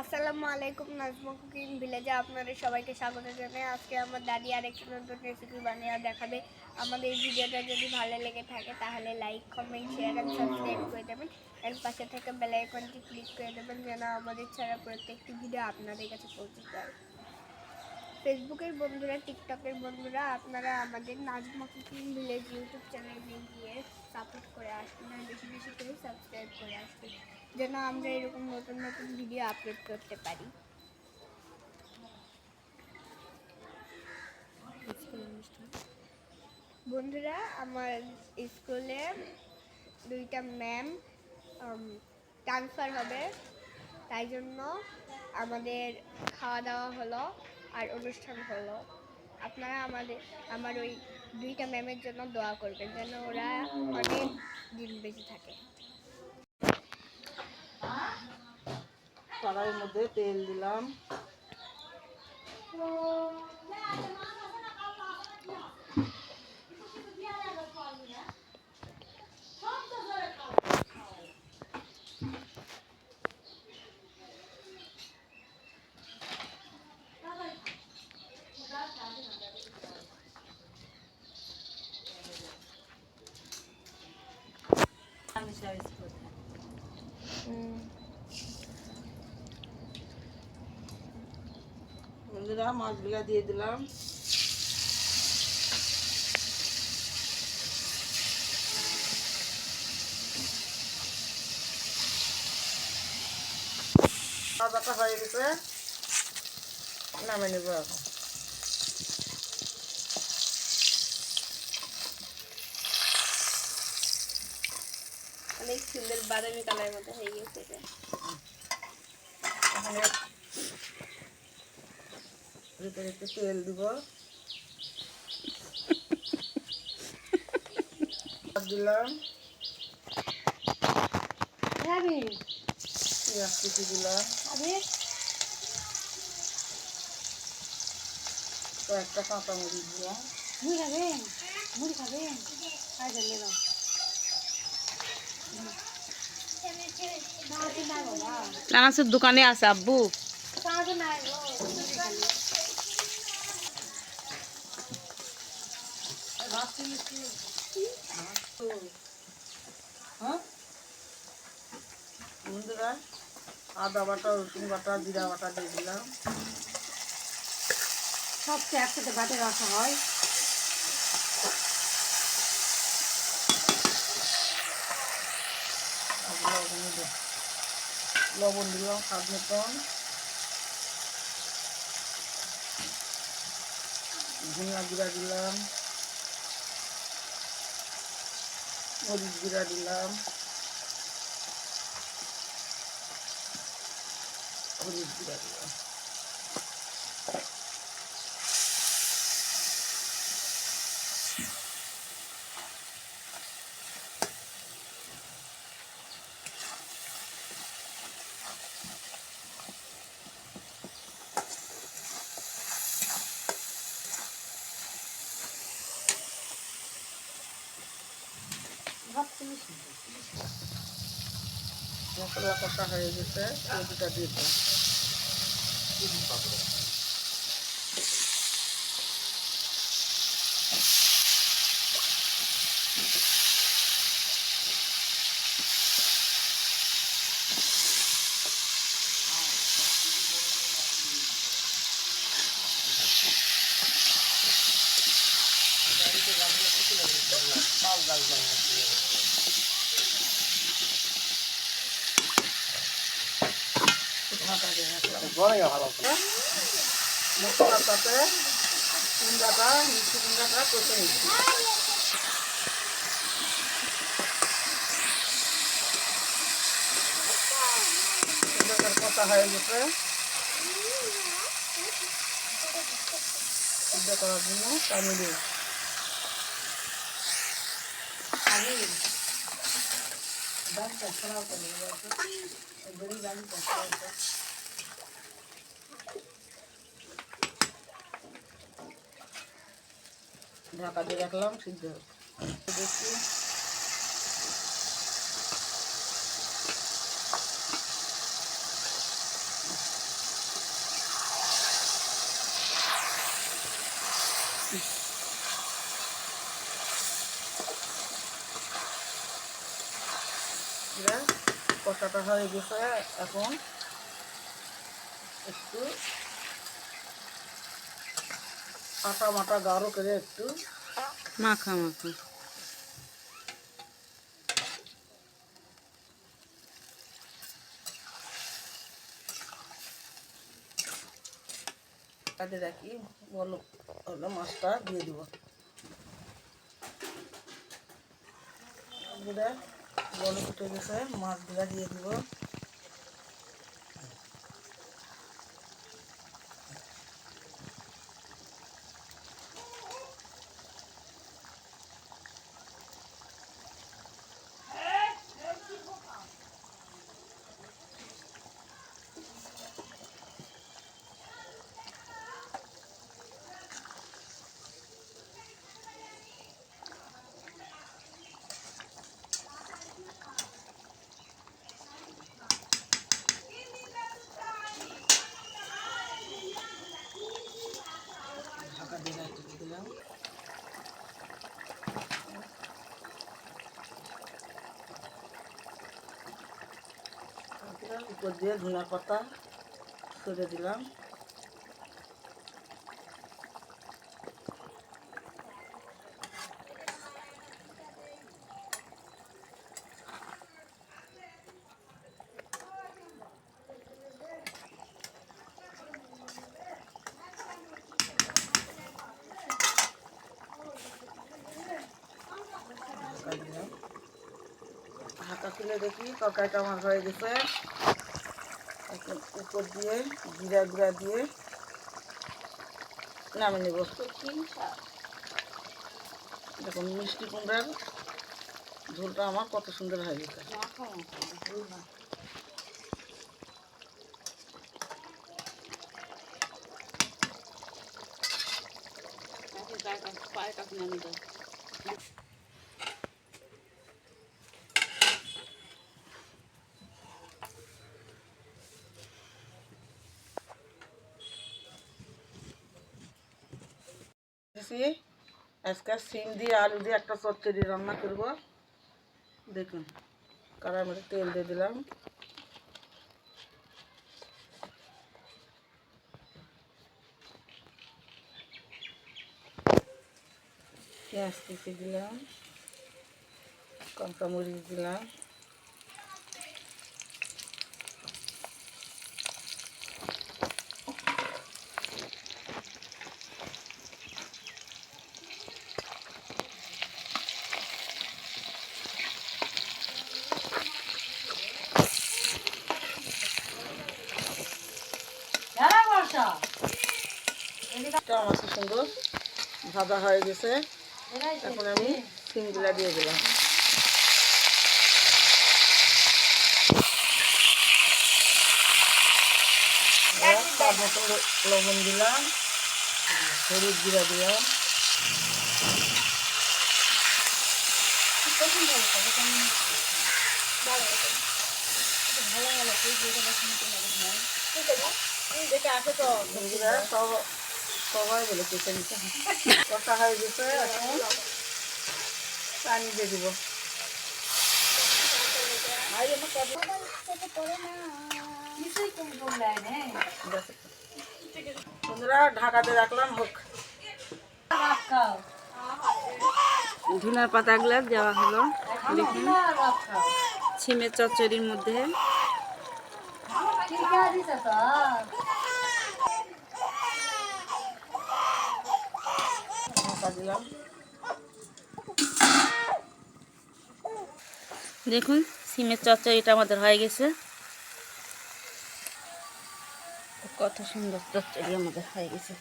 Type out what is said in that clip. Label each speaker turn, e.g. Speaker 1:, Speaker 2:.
Speaker 1: আসসালামু আলাইকুম, নাজমা কুকিং ভিলেজে আপনাদের সবাইকে স্বাগত জানাই। আজকে আমার দাদি আর আরেকটি নতুন রেসিপি বানিয়ে দেখাবে। আমাদের এই ভিডিওটা যদি ভালো লেগে থাকে, তাহলে লাইক কমেন্ট শেয়ার আর সাবস্ক্রাইব করে দেবেন। এর পাশে থেকে বেল আইকনটি ক্লিক করে দেবেন, যেন আমাদের ছাড়া প্রত্যেকটি ভিডিও আপনাদের কাছে পৌঁছে যায়। ফেসবুকের বন্ধুরা টিকটকের বন্ধুরা, আপনারা আমাদের নাজমা কুকিং ভিলেজ ইউটিউব চ্যানেলে গিয়ে সাপোর্ট করে আসবেন আর বেশি বেশি করে সাবস্ক্রাইব করে আসবেন। যেন আমরা এরকম নতুন নতুন ভিডিও আপলোড করতে পারি। বন্ধুরা আমার স্কুলে দুইটা ম্যাম ট্রান্সফার হবে। তাই জন্য আমাদের খাওয়া দাওয়া হলো আর অনুষ্ঠান হলো। আপনারা আমাদের আমার ওই দুইটা ম্যামের জন্য দোয়া করবেন যেন ওরা অনেক দিন বেঁচে থাকে।
Speaker 2: কড়াইয়ের মধ্যে তেল দিলাম বন্ধুরা মাছগুলা দিয়ে দিলাম আদাটা হয়ে গেছে নামে নেব এখন
Speaker 1: অনেক সুন্দর বাদামি কালার মতো হয়ে গেছে এটা
Speaker 2: এখানে ভিতরে একটু তেল দিব। দিলাম। পেঁয়াজ কুচি দিলাম। কয়েকটা কাঁচামরিচ দিলাম।
Speaker 3: চানাচুর দোকানে আছে আব্বু।
Speaker 2: বন্ধুরা আদা বাটা রসুন বাটা জিরা বাটা দিয়ে দিলাম।
Speaker 3: সবচেয়ে একসাথে বাটে রাখা হয়।
Speaker 2: লবণ দিলাম স্বাদ মতন ধনিয়া জিরা দিলাম। মরিচ গুঁড়া দিলাম। হলুদ গুঁড়া দিলাম। মশলা কষা হয়ে গেছে দিয়ে দিলাম। ঢাকা দিয়ে রাখলাম মশলার সাথে কুমড়াটা মিষ্টি কুমড়াটা কষে নিচ্ছি কুমড়াটার কষা হয়ে গেছে সিদ্ধ করার জন্য পানি দিই ঢাকা দিয়ে রাখলাম সিদ্ধ। দেখছি তরকাটা হয়ে গেছে এখন? একটু আটা মাটা গাঢ় করে একটু
Speaker 3: মাখা মাখা।
Speaker 2: কাজে রাখি বলো হলো মাছটা দিয়ে দিব। বলো ফুটে গেছে মাছগুলা দিয়ে দিব ঢাকা দিয়ে রাখতে দিলাম উপর দিয়ে ধনা পাতা ছড়ে দিলাম ঢাকা দিলাম ঢাকা খুলে দেখি তরকারিটা আমার হয়ে গেছে। উপর দিয়ে জিরা গুঁড়া দিয়ে নামে নেব। দেখুন মিষ্টি কুমড়ার ঝোলটা আমার কত সুন্দর হয়ে গেছে। দিছি আজকে সিম দিয়ে আলু দিয়ে একটা চচ্চড়ি রান্না করব। দেখুন কড়াই মধ্যে তেল দিয়ে দিলাম। পেঁয়াজ কুচি দিলাম, কাঁচামরিচ দিলাম। এটা আমার সুন্দর ভাজা হয়ে গেছে। এখন আমি সিমগুলা দিয়ে দিলাম। মতন ল- লবণ দিলাম হলুদ জিরা দিলাম। সব সবাই বলে কেটে নিতে কষা হয়ে গেছে, এখন পানি দিয়ে দিব। বন্ধুরা, ঢাকাতে রাখলাম, হোক।
Speaker 3: ধুনার পাতাগুলো দেওয়া হলো। দেখুন ছিমের চচ্চড়ির মধ্যে।
Speaker 2: দিলাম।
Speaker 3: দেখুন সিমের চর্চা এটা আমাদের হয়ে গেছে। কত সুন্দর চচ্চড়ি আমাদের হয়ে গেছে।